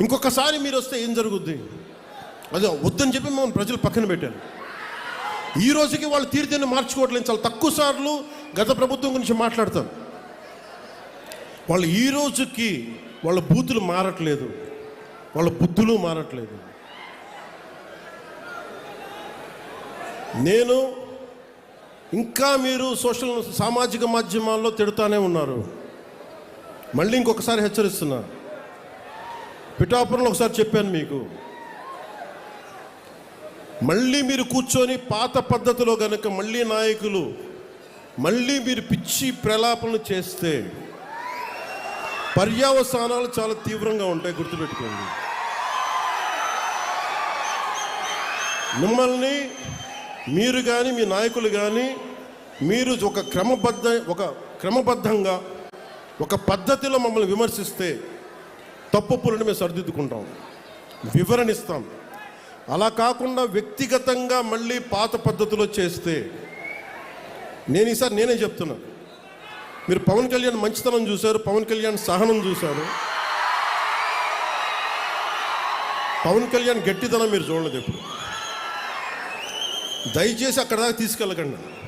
ఇంకొకసారి మీరు వస్తే ఏం జరుగుద్ది? అదే వద్దని చెప్పి మనం ప్రజలు పక్కన పెట్టారు. ఈ రోజుకి వాళ్ళు తీర్థాన్ని మార్చుకోవట్లేదు. చాలా తక్కువ సార్లు గత ప్రభుత్వం గురించి మాట్లాడతారు. వాళ్ళు ఈ రోజుకి వాళ్ళ బూతులు మారట్లేదు. వాళ్ళ బుద్ధులు మారట్లేదు. నేను ఇంకా మీరు సోషల్ సామాజిక మాధ్యమాల్లో తిడుతూనే ఉన్నారు. మళ్ళీ ఇంకొకసారి హెచ్చరిస్తున్నా. పిఠాపురంలో ఒకసారి చెప్పాను మీకు. మళ్ళీ మీరు కూర్చొని పాత పద్ధతిలో కనుక మళ్ళీ నాయకులు మళ్ళీ మీరు పిచ్చి ప్రలాపనలు చేస్తే పర్యావసానాలు చాలా తీవ్రంగా ఉంటాయి గుర్తుపెట్టుకోండి. మిమ్మల్ని మీరు కానీ మీ నాయకులు కానీ మీరు ఒక క్రమబద్ధ ఒక క్రమబద్ధంగా ఒక పద్ధతిలో మమ్మల్ని విమర్శిస్తే తప్పులను మేము సరిదిద్దుకుంటాం. వివరణిస్తాం. అలా కాకుండా వ్యక్తిగతంగా మళ్ళీ పాత పద్ధతిలో చేస్తే నేను ఈసారి నేనే చెప్తున్నా. మీరు పవన్ కళ్యాణ్ మంచితనం చూశారు పవన్ కళ్యాణ్ సహనం చూశారు. పవన్ కళ్యాణ్ గట్టితనం మీరు చూడలేదు ఎప్పుడు. దయచేసి అక్కడ దాకా తీసుకెళ్ళకండి.